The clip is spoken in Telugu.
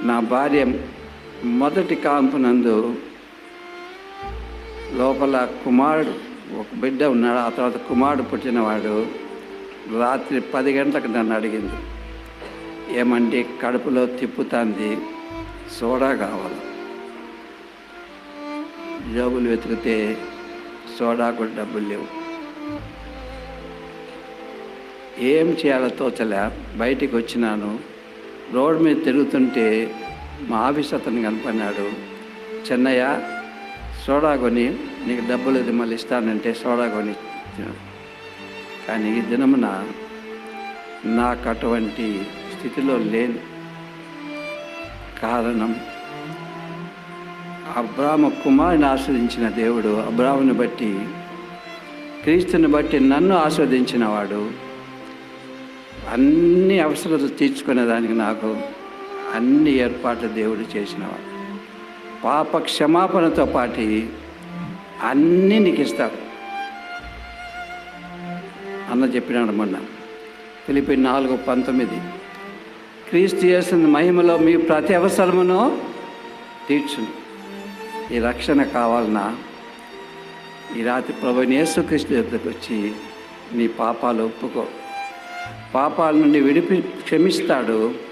నా భార్య మొదటి కాంపునందు లోపల కుమారుడు ఒక బిడ్డ ఉన్నాడు. ఆ తర్వాత కుమారుడు పుట్టినవాడు రాత్రి పది గంటలకు నన్ను అడిగింది. ఏమంటే కడుపులో తిప్పుతాంది సోడా కావాలి? జోబులు వెతికితే సోడాకు డబ్బులు లేవు. ఏం చేయాలో తోచలే బయటికి వచ్చినాను. రోడ్ మీద తిరుగుతుంటే మా ఆఫీస్ అతను కనపడినాడు. చెన్నయ్య సోడా కొని నీకు డబ్బులు ఇది మళ్ళీ ఇస్తానంటే సోడా కొని కానీ ఈ దినమున నాకు అటువంటి స్థితిలో లేను కారణం అబ్రాహ్మ కుమారుని ఆస్వాదించిన దేవుడు. అబ్రాహ్ముని బట్టి క్రీస్తుని బట్టి నన్ను ఆస్వాదించినవాడు అన్ని అవసరాలు తీర్చుకునేదానికి నాకు అన్ని ఏర్పాట్లు దేవుడు చేసినవాడు. పాప క్షమాపణతో పాటి అన్నీ నీకు ఇస్తాడు. అన్న చెప్పినాడు మొన్న పిలిపి నాలుగు పంతొమ్మిది. క్రీస్తు చేసిన మహిమలో మీ ప్రతి అవసరమును తీర్చును. ఈ రక్షణ కావాలన్నా ఈ రాత్రి ప్రభు నేసుకృష్ణ దగ్గరకు వచ్చి నీ పాపాలు ఒప్పుకో. పాపాల నుండి విడిపి క్షమిస్తాడు.